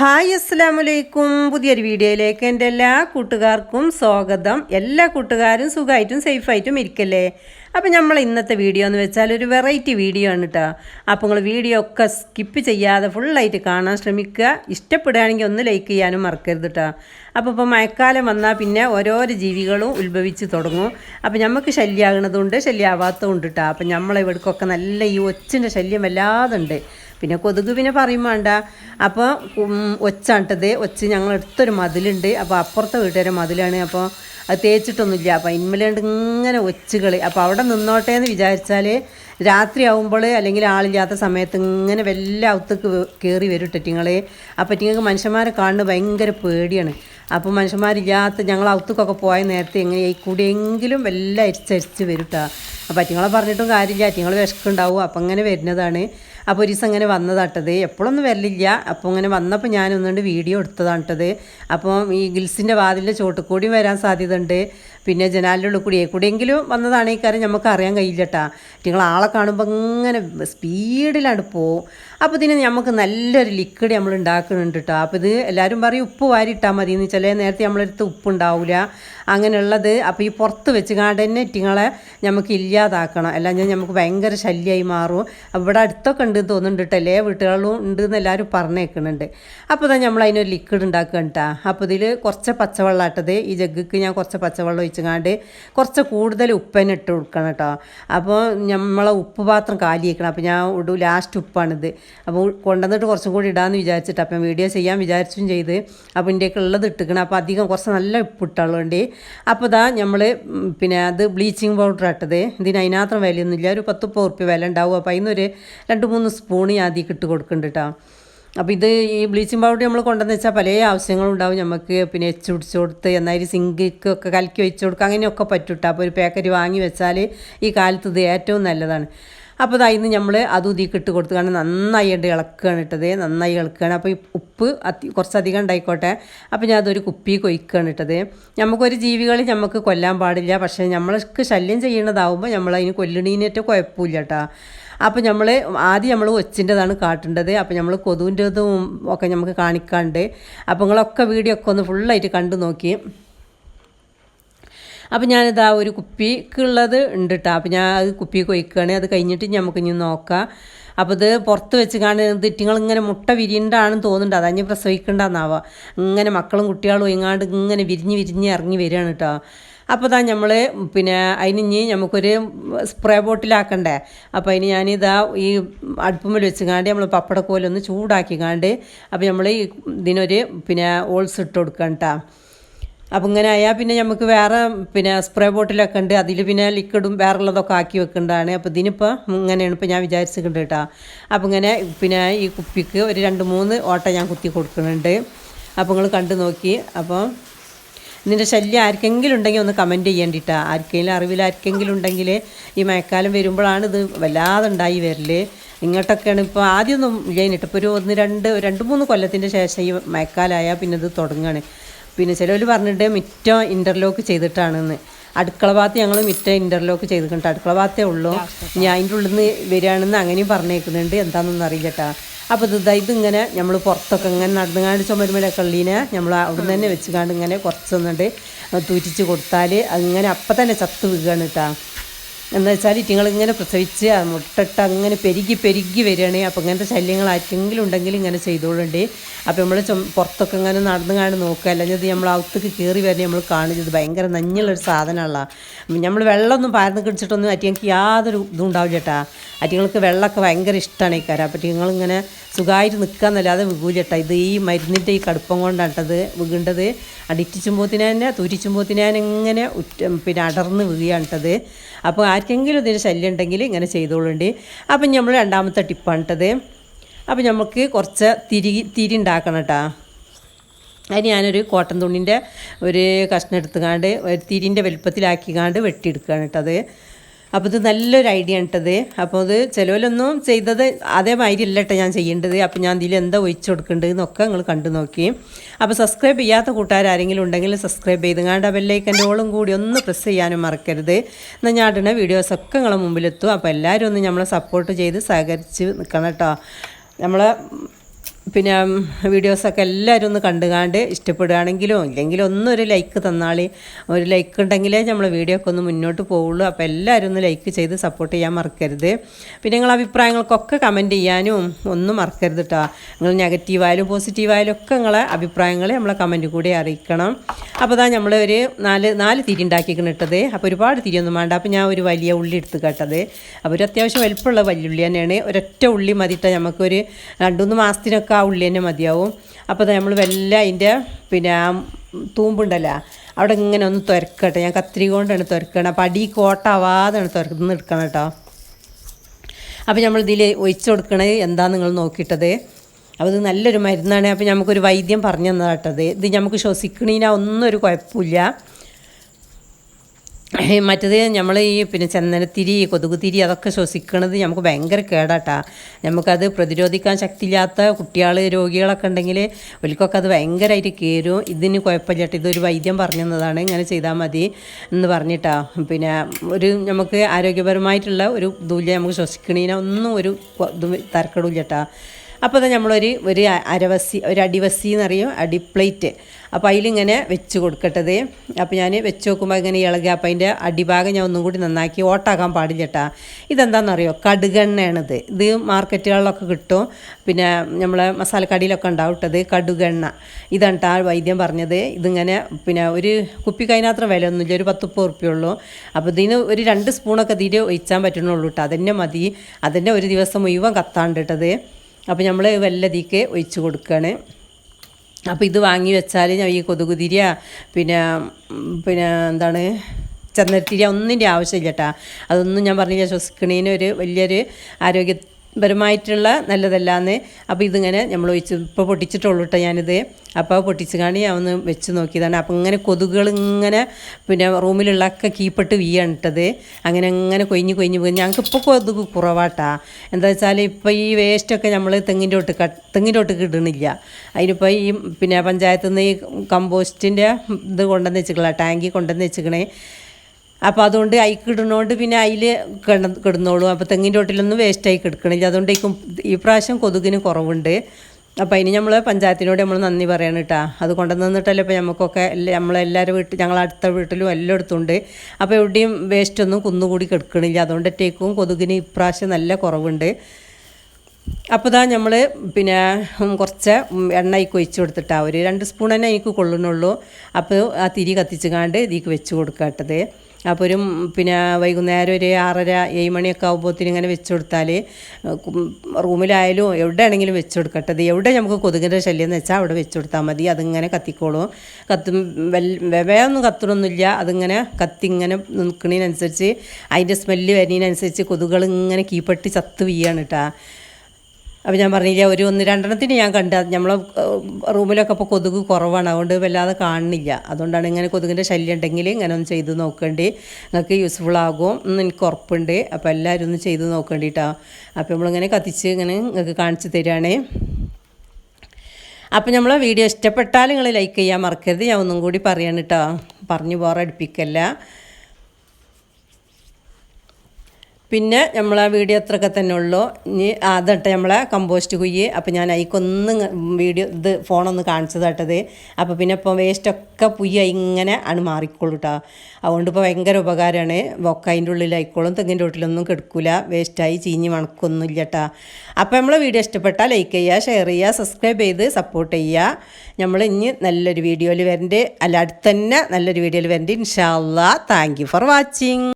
Hi അസ്സലാമലൈക്കും പുതിയൊരു വീഡിയോയിലേക്ക് എന്റെ എല്ലാ കൂട്ടുകാർക്കും സ്വാഗതം. എല്ലാ കൂട്ടുകാരും സുഖമായിട്ടും സേഫായിട്ടും ഇരിക്കല്ലേ? അപ്പോൾ നമ്മൾ ഇന്നത്തെ വീഡിയോ എന്ന് വെച്ചാൽ ഒരു വെറൈറ്റി വീഡിയോ ആണ് കേട്ടോ അപ്പോൾ നിങ്ങൾ വീഡിയോ ഒക്കെ സ്കിപ്പ് ചെയ്യാതെ ഫുള്ളായിട്ട് കാണാൻ ശ്രമിക്കുക. ഇഷ്ടപ്പെടുകയാണെങ്കിൽ ഒന്ന് ലൈക്ക് ചെയ്യാനും മറക്കരുത് കേട്ടോ അപ്പോൾ ഇപ്പോൾ മഴക്കാലം വന്നാൽ പിന്നെ ഓരോരോ ജീവികളും ഉത്ഭവിച്ച് തുടങ്ങും. അപ്പോൾ നമുക്ക് ശല്യമാകുന്നതുകൊണ്ട് ശല്യമാവാത്തതുകൊണ്ട് കേട്ടോ അപ്പോൾ നമ്മളിവിടേക്കൊക്കെ നല്ല ഈ ഒച്ചിന്റെ ശല്യം വല്ലാതുണ്ട് പിന്നെ കൊതുക് പിന്നെ പറയും വേണ്ട. അപ്പോൾ ഒച്ചാണ്ടത് ഒച്ച് ഞങ്ങൾ അടുത്തൊരു മതിലുണ്ട്. അപ്പോൾ അപ്പുറത്തെ വീട്ടുകാരെ മതിലാണ്. അപ്പോൾ അത് തേച്ചിട്ടൊന്നുമില്ല. അപ്പോൾ ഇന്മലുണ്ട് ഇങ്ങനെ ഒച്ചുകൾ അപ്പോൾ അവിടെ നിന്നോട്ടെ എന്ന് വിചാരിച്ചാൽ രാത്രി ആവുമ്പോൾ അല്ലെങ്കിൽ ആളില്ലാത്ത സമയത്ത് ഇങ്ങനെ വല്ല ഔത്തേക്ക് കയറി വരും ടെറ്റിങ്ങൾ അപ്പോൾ നിങ്ങൾക്ക് മനുഷ്യന്മാരെ കാണുന്നത് ഭയങ്കര പേടിയാണ്. അപ്പോൾ മനുഷ്യന്മാരില്ലാത്ത ഞങ്ങൾ ഔത്തുക്കൊക്കെ പോയ നേരത്തെ എങ്ങനെ ഈ കൂടിയെങ്കിലും വല്ല അരിച്ചരിച്ച് വരും കേട്ടോ അപ്പോൾ അറ്റിങ്ങളെ പറഞ്ഞിട്ടും കാര്യമില്ല. അറ്റിങ്ങൾ വിശക്കുണ്ടാവും. അപ്പം അങ്ങനെ വരുന്നതാണ്. അപ്പോൾ ഒരു ദിവസം അങ്ങനെ വന്നതാട്ടത്. എപ്പോഴൊന്നും വരലില്ല അപ്പോൾ അങ്ങനെ വന്നപ്പോൾ ഞാൻ ഒന്നുകൊണ്ട് വീഡിയോ എടുത്തതാട്ടത്. അപ്പോൾ ഈ ഗിൽസിന്റെ വാതിലിന്റെ കൂടിയും വരാൻ സാധ്യതയുണ്ട്. പിന്നെ ജനാലിന്റെ ഉള്ളിൽ കൂടി കൂടിയെങ്കിലും വന്നതാണെങ്കിൽ കാര്യം നമുക്ക് അറിയാൻ കഴിയില്ല കേട്ടാ നിങ്ങൾ ആളെ കാണുമ്പോൾ ഇങ്ങനെ സ്പീഡിലാണ് പോവും. അപ്പോൾ ഇതിന് നമുക്ക് നല്ലൊരു ലിക്വിഡ് നമ്മൾ ഉണ്ടാക്കുന്നുണ്ട് കേട്ടോ അപ്പോൾ ഇത് എല്ലാവരും പറയും ഉപ്പ് വാരിയിട്ടാൽ മതി എന്ന് ചില നേരത്തെ നമ്മളെടുത്ത് ഉപ്പ് ഉണ്ടാവില്ല അങ്ങനെയുള്ളത് അപ്പോൾ ഈ പുറത്ത് വെച്ച് കാണ്ട് തന്നെ ഇറ്റിങ്ങളെ നമുക്ക് ഇല്ലാതാക്കണം. അല്ലാഞ്ഞാൽ നമുക്ക് ഭയങ്കര ശല്യമായി മാറും. ഇവിടെ അടുത്തൊക്കെ ഉണ്ട് തോന്നുന്നുണ്ട് കേട്ടോ എല്ലാ വീട്ടുകളിലും ഉണ്ട് എന്ന് എല്ലാവരും പറഞ്ഞേക്കുന്നുണ്ട് അപ്പോൾ തന്നെ നമ്മൾ അതിനൊരു ലിക്വിഡ് ഉണ്ടാക്കുക കേട്ടോ അപ്പോൾ ഇതിൽ കുറച്ച് പച്ചവെള്ളം ഇട്ടത് ഈ ജഗ്ഗിക്ക് ഞാൻ കുറച്ച് പച്ചവെള്ളം ഒഴിച്ചുകാണ്ട് കുറച്ച് കൂടുതൽ ഉപ്പന്നെ ഇട്ട് കൊടുക്കണം കേട്ടോ അപ്പോൾ നമ്മളെ ഉപ്പ് പാത്രം കാലിയേക്കണം. അപ്പോൾ ഞാൻ ഇടൂ. ലാസ്റ്റ് ഉപ്പാണിത്. അപ്പോൾ കൊണ്ടുവന്നിട്ട് കുറച്ചും കൂടി ഇടാമെന്ന് വിചാരിച്ചിട്ട് അപ്പം വീഡിയോ ചെയ്യാൻ വിചാരിച്ചും ചെയ്ത് അപ്പോൾ ഇതിന്റെയൊക്കെ ഉള്ളത് ഇട്ടിക്കണം അപ്പോൾ അധികം കുറച്ച് നല്ല ഉപ്പിട്ടുള്ളതുകൊണ്ട് അപ്പോൾ ഇതാ നമ്മൾ പിന്നെ അത് ബ്ലീച്ചിങ് പൗഡർ ഇട്ടത്. ഇതിന് അതിനകത്രം വിലയൊന്നുമില്ല. ഒരു പത്ത് ഉറുപ്പ്യ വില ഉണ്ടാവും. അപ്പോൾ അതിനൊരു രണ്ട് മൂന്ന് സ്പൂൺ ഞാൻ അതിൽ ഇട്ട് കൊടുക്കുന്നുണ്ട് അപ്പോൾ ഇത് ഈ ബ്ലീച്ചിങ് പൗഡർ നമ്മൾ കൊണ്ടുവന്ന് വെച്ചാൽ പല ആവശ്യങ്ങളും ഉണ്ടാവും. നമുക്ക് പിന്നെ എച്ച് പിടിച്ച് കൊടുത്ത് എന്നാൽ സിങ്കിക്കൊക്കെ കലക്കി വെച്ച് കൊടുക്കുക. അങ്ങനെയൊക്കെ പറ്റും കേട്ടോ. അപ്പോൾ ഒരു പാക്കറ്റ് വാങ്ങി വെച്ചാൽ ഈ കാലത്ത് ഇത് ഏറ്റവും നല്ലതാണ്. അപ്പോൾ അതായിരുന്നു നമ്മൾ അതും ഇതിക്ക് ഇട്ട് കൊടുത്ത് കാരണം നന്നായി ഉണ്ട് ഇളക്കുകയാണ് ഇട്ടത്. നന്നായി ഇളക്കുകയാണ് അപ്പോൾ ഉപ്പ് അതി കുറച്ചധികം ഉണ്ടായിക്കോട്ടെ. അപ്പോൾ ഞാൻ അതൊരു കുപ്പി കൊയ്ക്കുകയാണ് ഇട്ടത്. നമുക്കൊരു ജീവികളെ നമുക്ക് കൊല്ലാൻ പാടില്ല. പക്ഷേ നമ്മൾക്ക് ശല്യം ചെയ്യണതാവുമ്പോൾ നമ്മൾ അതിന് കൊല്ലണീനേറ്റ കുഴപ്പമില്ല കേട്ടോ അപ്പോൾ നമ്മൾ ആദ്യം നമ്മൾ ഒച്ചിന്റെതാണ് കാട്ടേണ്ടത്. അപ്പോൾ നമ്മൾ കൊതുവിന്റെതും ഒക്കെ നമുക്ക് കാണിക്കാണ്ട്. അപ്പോൾ നിങ്ങളൊക്കെ വീഡിയോ ഒക്കെ ഒന്ന് ഫുള്ളായിട്ട് കണ്ടു നോക്കി. അപ്പോൾ ഞാനിതാ ഒരു കുപ്പിക്കുള്ളത് ഉണ്ട് കേട്ടോ അപ്പോൾ ഞാൻ അത് കുപ്പി കൊയ്ക്കുകയാണ്. അത് കഴിഞ്ഞിട്ട് നമുക്ക് ഇനി നോക്കാം. അപ്പോൾ ഇത് പുറത്ത് വെച്ച് കാണുന്നത് ഇറ്റിങ്ങൾ ഇങ്ങനെ മുട്ട വിരിയണ്ടാണെന്ന് തോന്നുന്നുണ്ട്. അതഞ്ഞ് പ്രസവിക്കണ്ടെന്നാവുക ഇങ്ങനെ മക്കളും കുട്ടികളും എങ്ങാണ്ട് ഇങ്ങനെ വിരിഞ്ഞ് വിരിഞ്ഞ് ഇറങ്ങി വരികയാണ് കേട്ടോ അപ്പോൾ ഇതാ നമ്മൾ പിന്നെ അതിന് നമുക്കൊരു സ്പ്രേ ബോട്ടിലാക്കണ്ടേ. അപ്പോൾ അതിന് ഞാനിതാ ഈ അടുപ്പുമ്മൽ വെച്ചുകാണ്ട് നമ്മൾ പപ്പടക്കോലൊന്ന് ചൂടാക്കിക്കാണ്ട് അപ്പോൾ നമ്മൾ ഈ ഇതിനൊരു പിന്നെ ഓൾസ് ഇട്ട് കൊടുക്കണം കേട്ടോ അപ്പോൾ ഇങ്ങനെ ആയാൽ പിന്നെ നമുക്ക് വേറെ പിന്നെ സ്പ്രേ ബോട്ടിലൊക്കെ ഉണ്ട്. അതിൽ പിന്നെ ലിക്വിഡും വേറെ ഉള്ളതൊക്കെ ആക്കി വെക്കേണ്ടതാണ്. അപ്പോൾ ഇതിനിപ്പോൾ ഇങ്ങനെയാണ് ഇപ്പോൾ ഞാൻ വിചാരിച്ചിട്ടുണ്ട് കേട്ടോ അപ്പോൾ ഇങ്ങനെ പിന്നെ ഈ കുപ്പിക്ക് ഒരു രണ്ട് മൂന്ന് ഓട്ട ഞാൻ കുത്തി കൊടുക്കുന്നുണ്ട് അപ്പോൾ നിങ്ങൾ കണ്ടു നോക്കി. അപ്പോൾ ഇതിന്റെ ശല്യം ആർക്കെങ്കിലും ഉണ്ടെങ്കിൽ ഒന്ന് കമന്റ് ചെയ്യേണ്ടിട്ടാ ആർക്കെങ്കിലും അറിവിൽ ആർക്കെങ്കിലും ഉണ്ടെങ്കിൽ ഈ മഴക്കാലം വരുമ്പോഴാണ് ഇത് വല്ലാതെ ഉണ്ടായി വരൽ ഇങ്ങോട്ടൊക്കെയാണ് ഇപ്പോൾ ആദ്യമൊന്നും ഇല്ലേനിട്ട്. ഇപ്പോൾ ഒരു ഒന്ന് രണ്ട് രണ്ട് മൂന്ന് കൊല്ലത്തിന്റെ ശേഷം ഈ മഴക്കാലമായാൽ പിന്നെ ഇത് തുടങ്ങുകയാണ് പിന്നെ ചിലവർ പറഞ്ഞിട്ട് മിറ്റം ഇന്റർലോക്ക് ചെയ്തിട്ടാണെന്ന്. അടുക്കള ഭാഗത്ത് ഞങ്ങൾ മിറ്റം ഇന്റർലോക്ക് ചെയ്തിട്ടുണ്ട്. അടുക്കള ഭാഗത്തേ ഉള്ളൂ. ഞാൻ അതിന്റെ ഉള്ളിൽ നിന്ന് വരികയാണെന്ന് അങ്ങനെയും പറഞ്ഞേക്കുന്നുണ്ട്. എന്താണെന്നൊന്നും അറിയില്ല കേട്ടോ അപ്പോൾ ഇത് ഇങ്ങനെ നമ്മൾ പുറത്തൊക്കെ ഇങ്ങനെ നടന്നുകാണ്ട് ചുമരുമലൊക്കെ ഉള്ളീനെ നമ്മൾ അവിടെ നിന്ന് തന്നെ വെച്ചുകാണ്ട് ഇങ്ങനെ കുറച്ച് നിന്നിട്ട് തൂറ്റിച്ച് കൊടുത്താൽ അങ്ങനെ അപ്പം തന്നെ ചത്ത് വീഴുകയാണ് കേട്ടോ എന്താ വെച്ചാൽ ഇറ്റിങ്ങളിങ്ങനെ പ്രസവിച്ച് മുട്ടിട്ട് അങ്ങനെ പെരുകി പെരുകി വരികയാണ്. അപ്പോൾ ഇങ്ങനത്തെ ശല്യങ്ങൾ ആറ്റെങ്കിലും ഉണ്ടെങ്കിൽ ഇങ്ങനെ ചെയ്തോളുണ്ട്. അപ്പോൾ നമ്മൾ പുറത്തൊക്കെ ഇങ്ങനെ നടന്നു കാണി നോക്കുക. അല്ലെങ്കിൽ നമ്മൾ അകത്തേക്ക് കയറി വരണേ നമ്മൾ കാണുന്നത്. ഭയങ്കര നഞ്ഞുള്ളൊരു സാധനമുള്ള നമ്മൾ വെള്ളമൊന്നും പാർന്ന് കിടിച്ചിട്ടൊന്നും അറ്റിങ്ങൾക്ക് യാതൊരു ഇതും ഉണ്ടാവില്ല ചേട്ടാ അറ്റിങ്ങൾക്ക് വെള്ളമൊക്കെ ഭയങ്കര ഇഷ്ടമാണ് ഈ കാര്യം. അപ്പോൾ ഇങ്ങനെ സുഖമായിട്ട് നിൽക്കാന്നല്ലാതെ വികൂലട്ടാ ഇത് ഈ മരുന്നിന്റെ ഈ കടുപ്പം കൊണ്ടാട്ടത് വികേണ്ടത് അടിറ്റിച്ചുമ്പോത്തിനെ തന്നെ തുരിച്ചുമ്പോത്തിനെ ഇങ്ങനെ ഉറ്റ പിന്നെ അടർന്ന് വീഴുകയാണിട്ടത് അപ്പോൾ ആർക്കെങ്കിലും ഇതിന് ശല്യം ഉണ്ടെങ്കിൽ ഇങ്ങനെ ചെയ്തോളുണ്ട്. അപ്പം നമ്മൾ രണ്ടാമത്തെ ടിപ്പാണ് ഇട്ടത് അപ്പോൾ നമുക്ക് കുറച്ച് തിരി തിരി ഉണ്ടാക്കണം കേട്ടോ അതിന് ഞാനൊരു കോട്ടൺ തുണിന്റെ ഒരു കഷ്ണം എടുത്തുകാണ്ട് ഒരു തിരിന്റെ വലുപ്പത്തിലാക്കിക്കാണ്ട് വെട്ടിയെടുക്കുകയാണ് കേട്ടത് അപ്പോൾ ഇത് നല്ലൊരു ഐഡിയ ഇട്ടത് അപ്പോൾ അത് ചിലവിലൊന്നും ചെയ്തത് അതേമാതിരി ഇല്ലട്ടെ ഞാൻ ചെയ്യേണ്ടത്. അപ്പോൾ ഞാൻ ഇതിൽ എന്താ ഒഴിച്ചു കൊടുക്കേണ്ടത് എന്നൊക്കെ നിങ്ങൾ കണ്ടു നോക്കി. അപ്പോൾ സബ്സ്ക്രൈബ് ചെയ്യാത്ത കൂട്ടുകാരെങ്കിലും ഉണ്ടെങ്കിൽ സബ്സ്ക്രൈബ് ചെയ്ത് കണ്ട ബെല്ലൈക്കന്റെ ഓളും കൂടി ഒന്ന് പ്രസ് ചെയ്യാനും മറക്കരുത്. എന്നാൽ ഞാൻ ഇടുന്ന വീഡിയോസൊക്കെ നിങ്ങളെ മുമ്പിലെത്തും. അപ്പോൾ എല്ലാവരും ഒന്ന് നമ്മളെ സപ്പോർട്ട് ചെയ്ത് സഹകരിച്ച് നിൽക്കണം കേട്ടോ നമ്മളെ പിന്നെ വീഡിയോസൊക്കെ എല്ലാവരും ഒന്ന് കണ്ടുകാണ്ട് ഇഷ്ടപ്പെടുകയാണെങ്കിലും ഇല്ലെങ്കിലും ഒന്നും ഒരു ലൈക്ക് തന്നാൽ ഒരു ലൈക്ക് ഉണ്ടെങ്കിലേ നമ്മൾ വീഡിയോ ഒക്കെ ഒന്ന് മുന്നോട്ട് പോവുള്ളൂ. അപ്പോൾ എല്ലാവരും ഒന്ന് ലൈക്ക് ചെയ്ത് സപ്പോർട്ട് ചെയ്യാൻ മറക്കരുത്. പിന്നെ നിങ്ങൾ അഭിപ്രായങ്ങൾക്കൊക്കെ കമന്റ് ചെയ്യാനും ഒന്നും മറക്കരുത് കേട്ടോ നിങ്ങൾ നെഗറ്റീവായാലും പോസിറ്റീവായാലും ഒക്കെ നിങ്ങളെ അഭിപ്രായങ്ങൾ നമ്മളെ കമന്റ് കൂടി അറിയിക്കണം. അപ്പോൾ ഇതാ നമ്മൾ ഒരു നാല് നാല് തിരി ഉണ്ടാക്കിക്കണം ഇട്ടത് അപ്പോൾ ഒരുപാട് തിരിയൊന്നും വേണ്ട. അപ്പോൾ ഞാൻ ഒരു വലിയ ഉള്ളി എടുത്ത് കേട്ടത്. അപ്പോൾ ഒരു അത്യാവശ്യം വലുപ്പമുള്ള വലിയ ഉള്ളി തന്നെയാണ്. ഒരൊറ്റ ഉള്ളി മതിയിട്ട് നമുക്കൊരു രണ്ടുമൂന്ന് മാസത്തിനൊക്കെ ആ ഉള്ളി തന്നെ മതിയാവും. അപ്പോൾ നമ്മൾ വല്ല അതിന്റെ പിന്നെ ആ തൂമ്പുണ്ടല്ലോ അവിടെ ഇങ്ങനെ ഒന്ന് തുരക്കട്ടെ. ഞാൻ കത്തിരി കൊണ്ടാണ് തുരക്കണം അപ്പോൾ അടി കോട്ടാവാതാണ് തുരക്കുന്നത് എടുക്കണം കേട്ടോ. അപ്പോൾ നമ്മൾ ഇതിൽ ഒഴിച്ചു കൊടുക്കണത് എന്താ നിങ്ങൾ നോക്കിയിട്ടത്? അപ്പോൾ ഇത് നല്ലൊരു മരുന്നാണ്. അപ്പോൾ നമുക്കൊരു വൈദ്യം പറഞ്ഞു തന്നതാട്ടത് ഇത്. നമുക്ക് ശ്വസിക്കണീന ഒന്നും ഒരു കുഴപ്പമില്ല. മറ്റത് നമ്മൾ ഈ പിന്നെ ചന്ദനത്തിരി കൊതുകുതിരി അതൊക്കെ ശ്വസിക്കണത് നമുക്ക് ഭയങ്കര കേടാട്ടാ. നമുക്കത് പ്രതിരോധിക്കാൻ ശക്തിയില്ലാത്ത കുട്ടികൾ രോഗികളൊക്കെ ഉണ്ടെങ്കിൽ ഒരിക്കൊക്കെ അത് ഭയങ്കരമായിട്ട് കയറും ഇതിന് കുഴപ്പമില്ല ഇതൊരു വൈദ്യം പറഞ്ഞതാണ് ഇങ്ങനെ ചെയ്താൽ മതി എന്ന് പറഞ്ഞിട്ടാ. പിന്നെ ഒരു നമുക്ക് ആരോഗ്യപരമായിട്ടുള്ള ഒരു ഇതുമില്ല നമുക്ക് ശ്വസിക്കണീന ഒന്നും ഒരു ഇതും തരക്കടില്ല അപ്പോൾ അത് നമ്മളൊരു ഒരു അരവസി ഒരു അടിവസി എന്നറിയും അടിപ്ലേറ്റ് അപ്പോൾ അതിലിങ്ങനെ വെച്ച് കൊടുക്കട്ടത്. അപ്പോൾ ഞാൻ വെച്ച് നോക്കുമ്പോൾ ഇങ്ങനെ ഇളകി അപ്പോൾ അതിന്റെ അടിഭാഗം ഞാൻ ഒന്നും കൂടി നന്നാക്കി ഓട്ടാക്കാൻ പാടില്ല കേട്ടാ ഇതെന്താണെന്നറിയോ കടുകെണ്ണയാണിത്. ഇത് മാർക്കറ്റുകളിലൊക്കെ കിട്ടും. പിന്നെ നമ്മളെ മസാലക്കടിയിലൊക്കെ ഉണ്ടാവും ഇട്ടത് കടുകെണ്ണ. ഇതാണ് ആ വൈദ്യം പറഞ്ഞത്. ഇതിങ്ങനെ പിന്നെ ഒരു കുപ്പിക്ക് അതിനത്ര വില ഒന്നുമില്ല ഒരു പത്ത് ഉറുപ്പ്യുള്ളൂ അപ്പോൾ ഇതിന് ഒരു രണ്ട് സ്പൂണൊക്കെ ഇതിൽ ഒഴിച്ചാൻ പറ്റണുള്ളൂ കേട്ടോ അതന്നെ മതി. അതന്നെ ഒരു ദിവസം മുഴുവൻ കത്താണ്ട് ഇട്ടത് അപ്പോൾ നമ്മൾ വല്ലതിക്ക് ഒഴിച്ച് കൊടുക്കുകയാണ് അപ്പോൾ ഇത് വാങ്ങി വെച്ചാൽ ഞാൻ ഈ കൊതുകുതിരിയ പിന്നെ പിന്നെ എന്താണ് ചന്ദനത്തിരി ഒന്നിന്റെ ആവശ്യമില്ല കേട്ടാ അതൊന്നും ഞാൻ പറഞ്ഞില്ല ശ്വസിക്കണേന് ഒരു വലിയൊരു ആരോഗ്യപരമായിട്ടുള്ള നല്ലതല്ലാന്ന്. അപ്പോൾ ഇതിങ്ങനെ നമ്മൾ ഒഴിച്ച് ഇപ്പോൾ പൊട്ടിച്ചിട്ടുള്ളൂ കേട്ടോ ഞാനിത്. അപ്പോൾ പൊട്ടിച്ച് കാണി അവന്ന് വെച്ച് നോക്കിയതാണ്. അപ്പോൾ ഇങ്ങനെ കൊതുകുകൾ ഇങ്ങനെ പിന്നെ റൂമിലുള്ളൊക്കെ കീപ്പിട്ട് വീയാണ് ഇട്ടത് അങ്ങനെ അങ്ങനെ കൊയിഞ്ഞ് കൊയിഞ്ഞ് പോയി. ഞങ്ങൾക്ക് ഇപ്പോൾ കൊതുക് കുറവാട്ടാ. എന്താ വെച്ചാൽ ഇപ്പോൾ ഈ വേസ്റ്റൊക്കെ നമ്മൾ തെങ്ങിന്റെ ഒട്ട് തെങ്ങിന്റെ ഒട്ട് ഇടണില്ല അതിനിപ്പോൾ ഈ പിന്നെ പഞ്ചായത്തിൽ നിന്ന് ഈ കമ്പോസ്റ്റിന്റെ ഇത് കൊണ്ടുവന്ന് വെച്ചിട്ടുള്ള ടാങ്കി കൊണ്ടുവന്ന് വെച്ചിക്കണേ. അപ്പോൾ അതുകൊണ്ട് അയിക്ക് ഇടുന്നതുകൊണ്ട് പിന്നെ അതിൽ കിട കിടന്നോളും. അപ്പോൾ തെങ്ങിന്റെ ഒട്ടിലൊന്നും വേസ്റ്റായി കിടക്കണില്ല. അതുകൊണ്ട് ഈ പ്രാവശ്യം കൊതുകിന് കുറവുണ്ട്. അപ്പോൾ അതിന് നമ്മൾ പഞ്ചായത്തിനോട് നമ്മൾ നന്ദി പറയണം കേട്ടോ അത് കൊണ്ടുവന്നിട്ടല്ലേ ഇപ്പോൾ നമുക്കൊക്കെ നമ്മളെല്ലാവരും വീട്ടിൽ ഞങ്ങൾ അടുത്ത വീട്ടിലും എല്ലാം എടുത്തുണ്ട് അപ്പോൾ എവിടെയും വേസ്റ്റ് ഒന്നും കുന്നുകൂടി കിടക്കണില്ല. അതുകൊണ്ടത്തേക്കും കൊതുകിന് ഇപ്രാവശ്യം നല്ല കുറവുണ്ട്. അപ്പോൾ ഇതാ നമ്മൾ പിന്നെ കുറച്ച് എണ്ണ അതിക്ക് ഒഴിച്ച് കൊടുത്തിട്ടാണ് ഒരു രണ്ട് സ്പൂൺ തന്നെ എനിക്ക് കൊള്ളുന്നുള്ളൂ. അപ്പോൾ ആ തിരി കത്തിച്ചുകാണ്ട് ഇതിക്ക് വെച്ച് കൊടുക്കാട്ടത്. അപ്പോൾ ഒരു പിന്നെ വൈകുന്നേരം ഒരു ആറര ഏഴ് മണിയൊക്കെ ആകുമ്പോഴത്തേനും ഇങ്ങനെ വെച്ച് കൊടുത്താൽ റൂമിലായാലും എവിടെ ആണെങ്കിലും വെച്ച് കൊടുക്കട്ടത് എവിടെ നമുക്ക് കൊതുകിന്റെ ശല്യം എന്ന് വെച്ചാൽ അവിടെ വെച്ച് കൊടുത്താൽ മതി. അതിങ്ങനെ കത്തിക്കോളും. കത്തും വെവയൊന്നും കത്തണമൊന്നുമില്ല അതിങ്ങനെ കത്തി ഇങ്ങനെ നിൽക്കുന്നതിനനുസരിച്ച് അതിന്റെ സ്മെല്ല് വരുന്നതിനനുസരിച്ച് കൊതുകുകൾ ഇങ്ങനെ കീപ്പെട്ടി ചത്ത് വീയാണ് കേട്ടോ അപ്പോൾ ഞാൻ പറഞ്ഞില്ല ഒരു ഒന്ന് രണ്ടെണ്ണത്തിന് ഞാൻ കണ്ട നമ്മളെ റൂമിലൊക്കെ ഇപ്പോൾ കൊതുക് കുറവാണ്. അതുകൊണ്ട് വല്ലാതെ കാണുന്നില്ല. അതുകൊണ്ടാണ് ഇങ്ങനെ കൊതുകിന്റെ ശല്യം ഉണ്ടെങ്കിൽ ഇങ്ങനെ ഒന്ന് ചെയ്ത് നോക്കേണ്ടി. നിങ്ങൾക്ക് യൂസ്ഫുൾ ആകും. എന്ന് എനിക്ക് ഉറപ്പുണ്ട്. അപ്പോൾ എല്ലാവരും ഒന്ന് ചെയ്ത് നോക്കേണ്ടിട്ടാ. അപ്പോൾ നമ്മളിങ്ങനെ കത്തിച്ച് ഇങ്ങനെ നിങ്ങൾക്ക് കാണിച്ചു തരികയാണേ അപ്പോൾ നമ്മൾ വീഡിയോ ഇഷ്ടപ്പെട്ടാൽ നിങ്ങൾ ലൈക്ക് ചെയ്യാൻ മറക്കരുത്. ഞാൻ ഒന്നും കൂടി പറയാണ് കേട്ടോ പറഞ്ഞു ബോറടിപ്പിക്കല്ല പിന്നെ നമ്മളെ വീഡിയോ അത്രയൊക്കെ തന്നെ ഉള്ളൂ. ഇനി അതട്ടെ നമ്മളെ കമ്പോസ്റ്റ് കുയ്യ്. അപ്പോൾ ഞാൻ അതിക്കൊന്ന് വീഡിയോ ഇത് ഫോണൊന്ന് കാണിച്ചത് കേട്ടത്. അപ്പോൾ പിന്നെ ഇപ്പോൾ വേസ്റ്റൊക്കെ പുയ്യ ഇങ്ങനെ ആണ് മാറിക്കോളൂ കേട്ടോ അതുകൊണ്ട് ഇപ്പോൾ ഭയങ്കര ഉപകാരമാണ് ഒക്കെ അതിന്റെ ഉള്ളിലായിക്കോളും തെങ്ങിന്റെ വീട്ടിലൊന്നും കെടുക്കില്ല വേസ്റ്റായി ചീഞ്ഞ് മണക്കൊന്നുമില്ല കേട്ടോ അപ്പോൾ നമ്മളെ വീഡിയോ ഇഷ്ടപ്പെട്ടാൽ ലൈക്ക് ചെയ്യുക ഷെയർ ചെയ്യുക സബ്സ്ക്രൈബ് ചെയ്ത് സപ്പോർട്ട് ചെയ്യുക നമ്മൾ ഇനി നല്ലൊരു വീഡിയോയിൽ വരണ്ട്. അല്ല അടുത്തന്നെ നല്ലൊരു വീഡിയോയിൽ വരണ്ട്. ഇൻഷാല്ലാ താങ്ക് യു ഫോർ വാച്ചിങ്